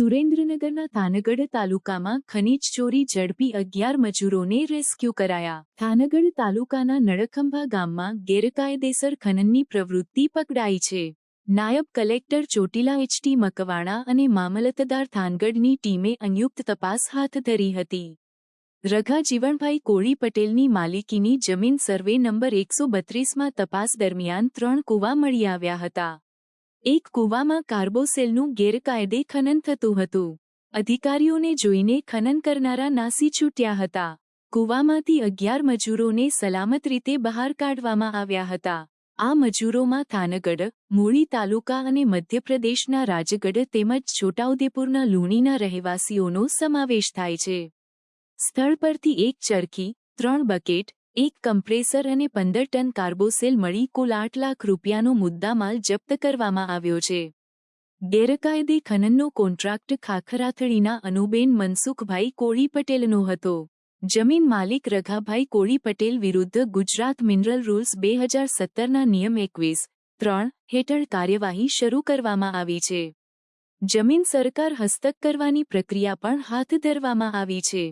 સુરેન્દ્રનગરના થાનગઢ તાલુકામાં ખનીજ ચોરી ઝડપી અગિયાર મજૂરોને રેસ્ક્યુ કરાયા. થાનગઢ તાલુકાના નળખંભા ગામમાં ગેરકાયદેસર ખનનની પ્રવૃત્તિ પકડાઈ છે. નાયબ કલેક્ટર ચોટીલા એચટી મકવાણા અને મામલતદાર થાનગઢની ટીમે અંયુક્ત તપાસ હાથ ધરી હતી. રઘા જીવણભાઈ કોળી પટેલની માલિકીની જમીન સર્વે નંબર એકસો બત્રીસમાં તપાસ દરમિયાન ત્રણ કૂવા મળી આવ્યા હતા. એક કૂવામાં કાર્બોસેલનું ગેરકાયદે ખનન થતું હતું. અધિકારીઓને જોઈને ખનન કરનારા નાસી છૂટ્યા હતા. કૂવામાંથી અગિયાર મજૂરોને સલામત રીતે બહાર કાઢવામાં આવ્યા હતા. આ મજૂરોમાં થાનગઢ, મૂળી તાલુકા અને મધ્યપ્રદેશના રાજગઢ તેમજ છોટાઉદેપુરના લુણીના રહેવાસીઓનો સમાવેશ થાય છે. સ્થળ પરથી એક ચરખી, ત્રણ બકેટ એક કમ્પ્રેસર અને પંદર ટન કાર્બોસેલ મળી કુલ આઠ લાખ રૂપિયાનો મુદ્દામાલ જપ્ત કરવામાં આવ્યો છે. ગેરકાયદે ખનનનો કોન્ટ્રાક્ટ ખાખરાથળીના અનુબેન મનસુખભાઈ કોળી પટેલનો હતો. જમીન માલિક રઘાભાઈ કોળી પટેલ વિરુદ્ધ ગુજરાત મિનરલ રૂલ્સ બે હજાર સત્તરના નિયમ એકવીસ ત્રણ હેઠળ કાર્યવાહી શરૂ કરવામાં આવી છે. જમીન સરકાર હસ્તક કરવાની પ્રક્રિયા પણ હાથ ધરવામાં આવી છે.